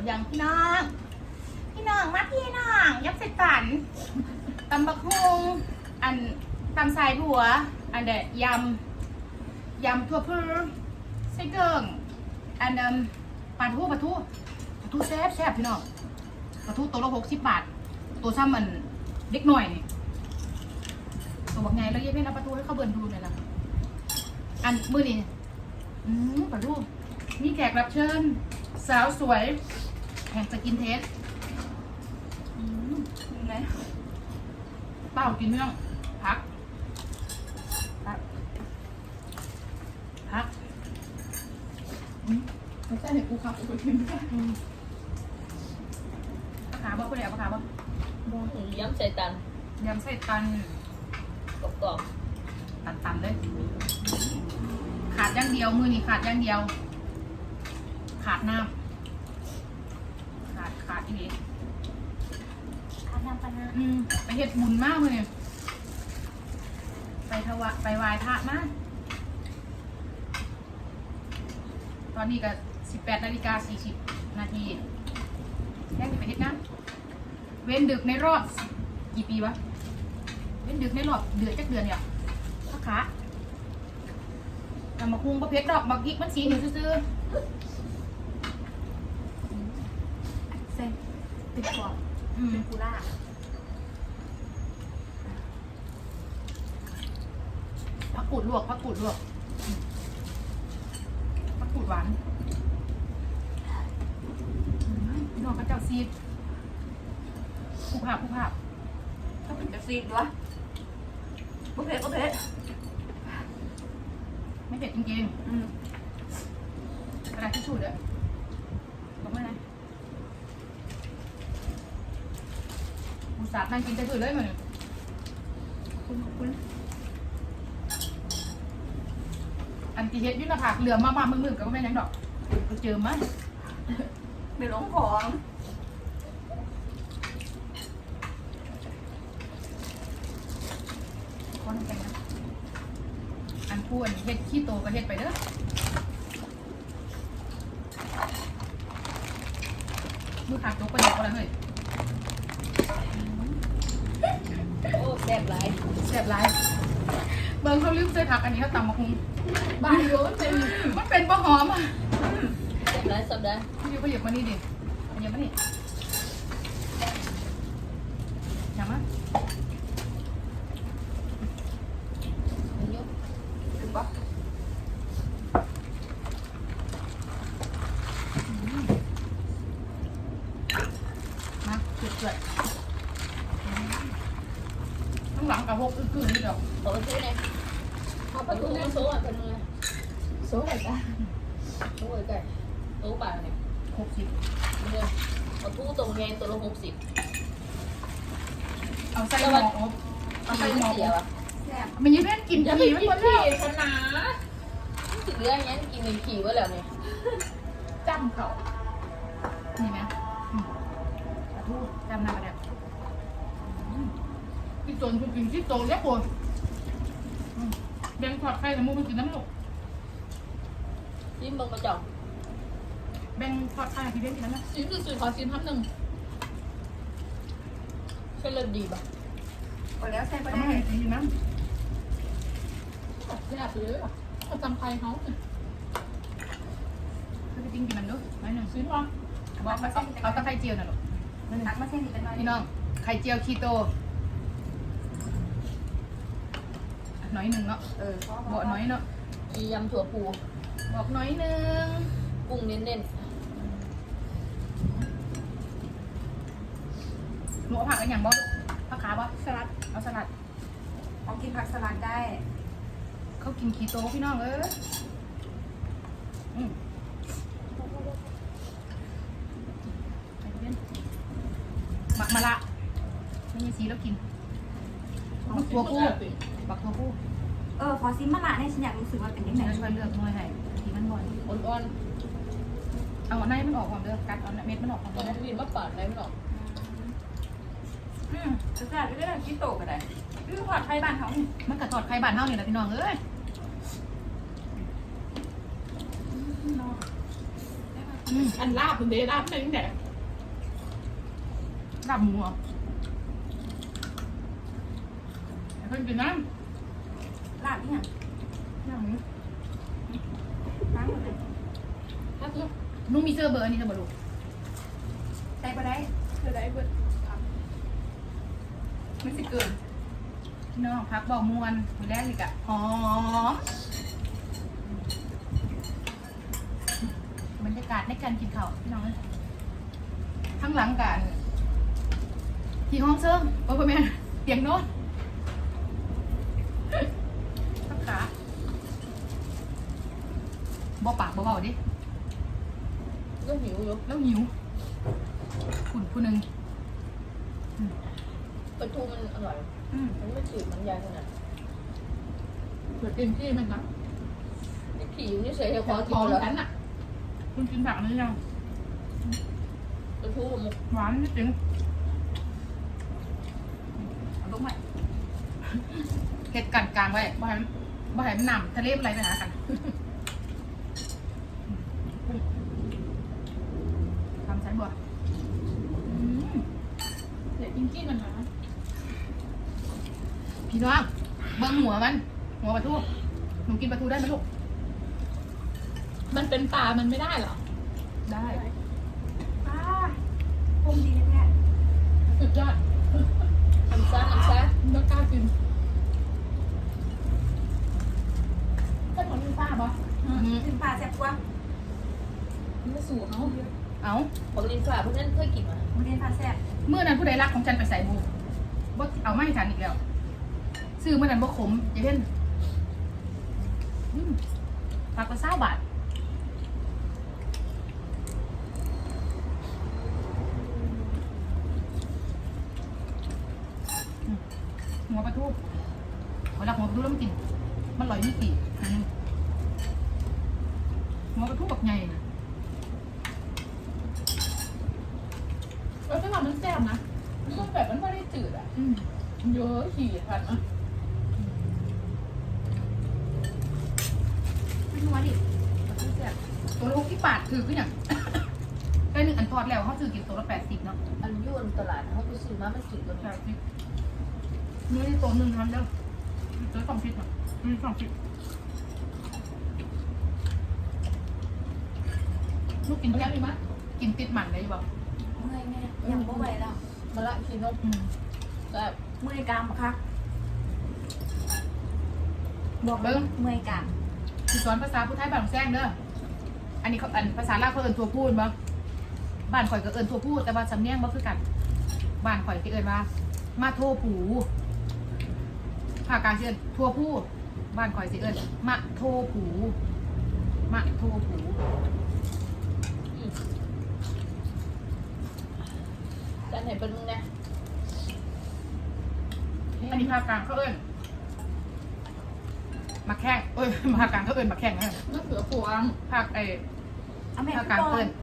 ดยังพี่น้อง พี่น้องมาพี่น้องยับใส่ตันตำบักฮงอันตำสายบัว อันเดยำยำทั่วพือไส้เกิงอันเดมปลาทูปลาทูปลาทูแซ่บแซ่บพี่น้องปลาทูตัวละหกสิบบาท ตัวซ้ำมันเล็กหน่อยนี่ตัวบอกไงแล้วเย็บให้เอาปลาทูให้เขาเบิ่นดูหน่อยละอันมือนี่อืมปลาทูมีแขกรับเชิญ สาวสวย แห่งสกินเทสอืมมีไหมเปล่ากินเรื่องพัก พัก พักไม่ใช่เห็นกูขับกูกินไม่ได้อืมปลาขาบ่คนเดียวปลาขาบ่อืมย้ำใส่ตันยำใส่ตันกรอบตันตันๆเลยขาดอย่างเดียวมือนี่ขาดอย่างเดียว ขาดน้ำขาดขาดอีนี้ ข้าวน้ำปลาหน้า อืมไปเห็ดบุญมากเลยไปถวะไปไหว้พระมาก ตอนนี้ก็สิบแปดนาฬิกาสี่สิบนาทีแยกไปเฮ็ดนะ เว้นดึกในรอบกี่ปีวะ เว้นดึกในรอบเดือนจักเดือนเนี่ยพักขาทำมาคุงประเภทดอกบักกิกมันสีหนึ่งซื่อเส้นติดกรอบๆอืมเป็นกูล่า ผักกูดลวกผักกูดลวกอืมผักกูดหวานอืมพี่น้องพระเจ้าซีดผู้ภาพผู้ภาพถ้าเป็นจะซีดด้วยบุฟเฟ่บุฟเฟ่ไม่เผ็ดจริงอืมๆกระดาษทิชชู่เด้อบอกว่าไงอุตส่าห์นั่งกินจะถือเลยมันคุณคุณ อันที่เฮ็ดอยุ่หนาผากเหลือมามามึงมึงๆก็ไม่นหยังดอกก็เจอมาเดี๋ยวลงของคนกันนะอันพูอันเฮ็ดขี้โตก็เฮ็ดไปเด้อมือขาดโตก็เฮ็ดก็แล้วเฮ้ยๆโอ้แซ่บหลายแซ่บหลายเบิ่งเขาลืมใส่ผักอันนี้เขาตำมาคุงบ้านโยนเป็นมันเป็นปลาหอมอะแซ่บหลายสับได้พี่ยูก็หยิบมานี่ดิเอาหยิบมานี่อย่ามายก ถึงปะ มาเกิดเกิดข้างหลังกับพวกอื้อๆนี่ดอก ขอซื้อหน่อย เอาประตูมาโซ่อะเป็นไงโซ่อะไรจ้ะโซ่ไก่โซ่บาทเนี่ยหกสิบเดือนประตูตรงไงตัวละหกสิบเอาใส่หม้ออบเอาใส่หม้อเสียอบวะแซ่บมันยังไม่ได้กินขี่ไม่หมดขี่แล้วชนะสิเรื่องนี้กินหนึ่งขี่ไว้แล้วเนี่ยจำเขานี่ไหมอืมปลาทูจำหน้าไปแล้วที่โจนคุณกินที่โตแล้วปวดอืม แบ่งทอดไข่แต่มูมันกินน้ำหนกจิ้มเบิ่งประจอกแบ่งทอดไข่ให้พี่เบ้นกินน้ำนะจิ้มสุดๆขอจิ้มพับหนึ่งใช่เลิศดีป่ะหมดแล้วใส่ไปเอาได้มาให้กินน้ำแซ่บเลยอะประจำใครเขาคือพี่ติ้งกินมันด้วยไว้หนึ่งซื้อมาบอกเขาเอาตะไคร้เจียวน่ะลูกนั่นตัน่ะกมาเส้นนี้เป็นน้อยพี่น้องไข่เจียวคีโต น้อยหนึ่งเนาะเออเพราะบอกน้อยเนาะมียำถั่วปูบอกน้อยหนึ่งกุ้งเน้นหนูเอาผักอะไรอย่างบ่ผักขาบ่สลัด เอาสลัดเอากินผักสลัดได้ เขากินคีโตพี่น้องเอ้ยอืมหมักมะละไม่มีสีแล้วกินๆบักตัวผู้บักตัวผู้ เออขอซิมมะละเนี่ยฉันอยากรู้สึกว่าเป็นยังไงเดี๋ยวช่วยเลือกหน่วยให้ทีมันบ่อยอ่อนเอาอันในมันออกความเด้อกัดเอาเม็ดมันออกความๆตอนเด้นั้อนวินมาปาดอะไรไม่หรอกอืมจะจัดไปได้กินโตกันได้คือผัดไทยบ้านเขามันกระทอดไข่บานเฮานี่แหละพี่น้องเอ้ยเนาะอืมอันลาบมันเด้ลาบเป็นแต่ลาบหมูเหรอเพิ่นกินน้ ลาบนี่ไงำลาบหมูล้างหมดเลยถ้าคือนุ่งมีเสื้อเบอร์อันนี้จะบ่ลูกใส่ไปได้เธอได้เบิดไม่สิเกินพี่น้องพักบอกมวนมือแรกอีกอะหอมบรรยากาศในการกินข้าวพี่น้องเอ้ยข้างหลังกันที่ห้องเซิร์ฟโอ้พ่อแม่เตียงโน้นทักขาบ่ปากบ่เบา ดิก็หิวอยู่แล้วหิวคุณผู้หนึ่งปลาทูมันอร่อย อืมมันไม่จืดมันยายขนาดเปิดเต็มที่มันนะไอ้ผีอยู่นี่เฉยๆขอกิพนอแล้วฉันอะคุณกินผักหรือยังปลาทูมันหวานนิดนึงเอาลูกใหม่เห็ดกันกลางไว้บ่ให้บ่ให้มันนำทะเลอะไรไปหากันทำใช้บ่อืม เดี๋ยวกินกี้มันนะ พี่น้องเบิ้งหัวมัน หัวปลาทูหนูกินปลาทูได้ไหมลูกมันเป็นปลา มันไม่ได้เหรอ ได้ปลาปมดีแท้สุดยอดน้ำซ่าน้ำซ่าไม่กล้ากินเป็นของเป็นปลาปะอืมเป็นปลาแซ่บกว่ามันมาสู่เขาเอาบอกลินฟ้าพวกนั้นเคยกินมามันเป็นปลาแซ่บเมื่อนั้นผู้ใดรักของฉันไปใส่บูบ่เอาไม่ฉันอีกแล้ว ซื้อมื่อนั้นบ่ขมอย่าเพ่นอืมปากระเซ้าบาทอืมหัวปลาทูเวลาหัวปลาทูแล้วมันกิน มันลอยไม่กี่อันนึงหัวปลาทูแบบใหญ่นะเออถ้าทำมันแซ่บนะ มันก็แบบมันไม่ได้จืดอะ เยอะขี่ทันอะ ไม่รู้ว่าดิปลาทูแซ่บตัวละหกที่บาทคือก็อย่างได้หนึ่งอันทอดแล้วเขาซื้อกินตัวละแปดสิบเนาะอันยุ่นตลาดเขาไปซื้อมามันจืดกว่าใช่นี้สิเนื้อที่ตัวหนึ่งทำแล้วตัวสองชิ้นอะมีสองชิ้นลูกกินมันแค่ยังมีมั้ยกินติดหมันได้ป่ะเมื่อยแม่ยังบ่ไหวแล้วมะละกินนกอืมแซ่บเมื่อยกรามค่ะบอกเบิ้งเมื่อยกราม คือสอนภาษาผู้ไทยบ้านของแซงเด้ออันนี้เขาอันภาษาลาวเขาเอิ้นตัวพูดบ่บ้านข่อยก็เอิ้นตัวพูดแต่ว่าสำเนียงบ่คือกันบ้านข่อยก็เอิ้นว่า มาโทผูภาคกลางสิเอิ้นทั่วผู้บ้านข่อยสิเอิ้นมะโทผูมะโทผูแต่ไหนเป็นมึงนะอันนี้ภาคกลางเขาเอิ้น มาแข้งเอ้ยภาคกลางเขาเอิ้นมาแข้งนะมะเขือพวงภาคไอ้ เอาแม่ภาคพี่กลางปอเอิ้นน